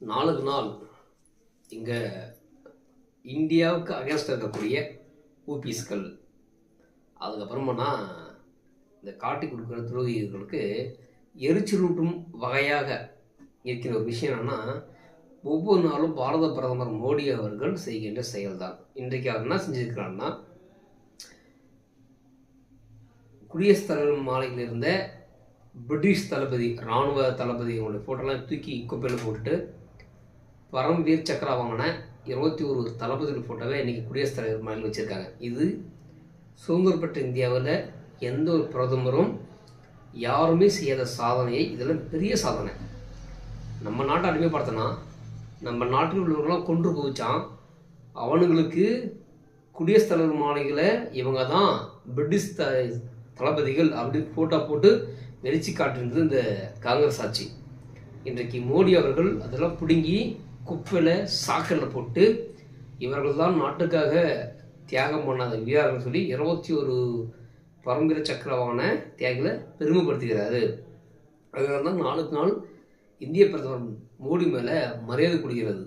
நாளுக்கு நாள் இங்கே இந்தியாவுக்கு அகேன்ஸ்டாக இருக்கக்கூடிய ஊபிஸ்கள் அதுக்கப்புறமானா இந்த காட்டி கொடுக்குற துரோகிகளுக்கு எரிச்சலூட்டும் வகையாக இருக்கிற ஒரு விஷயம் என்னென்னா ஒவ்வொரு நாளும் பாரத பிரதமர் மோடி அவர்கள் செய்கின்ற செயல்தான். இன்றைக்கு அவர் என்ன செஞ்சிருக்கிறாருன்னா குடியரசுத் தலைவர் மாலையில் இருந்த பிரிட்டிஷ் தளபதி இராணுவ தளபதி அவங்களுடைய ஃபோட்டோலாம் தூக்கி குப்பையில் போட்டுட்டு பரம்வீர் சக்ரா வாங்கின இருபத்தி ஒரு தளபதிகள் ஃபோட்டோவை இன்றைக்கி குடியரசுத் தலைவர் மாலையில் வச்சுருக்காங்க. இது சுதந்திரம் பெற்ற இந்தியாவில் எந்த ஒரு பிரதமரும் யாருமே செய்யாத சாதனையை இதெல்லாம் பெரிய சாதனை. நம்ம நாட்டை அடிமைப்படுத்தினா நம்ம நாட்டில் உள்ளவர்களாம் கொன்று குவிச்சான். அவனுங்களுக்கு குடியரசுத் தலைவர் மாளிகையில் இவங்க தான் பிரிட்டிஷ் த தளபதிகள் அப்படின்னு ஃபோட்டோ போட்டு வெறிச்சு காட்டிருந்தது இந்த காங்கிரஸ் ஆட்சி. இன்றைக்கு மோடி அவர்கள் அதெல்லாம் பிடுங்கி குப்பையில் சாக்கரில் போட்டு இவர்கள் தான் நாட்டுக்காக தியாகம் பண்ணாத வீரர்கள் சொல்லி இருபத்தி ஒரு பரம்பரை சக்கரவான தியாகில பெருமைப்படுத்துகிறாரு. அதனால தான் நாளுக்கு நாள் இந்திய பிரதமர் மோடி மேலே மரியாதை கொடுக்கிறது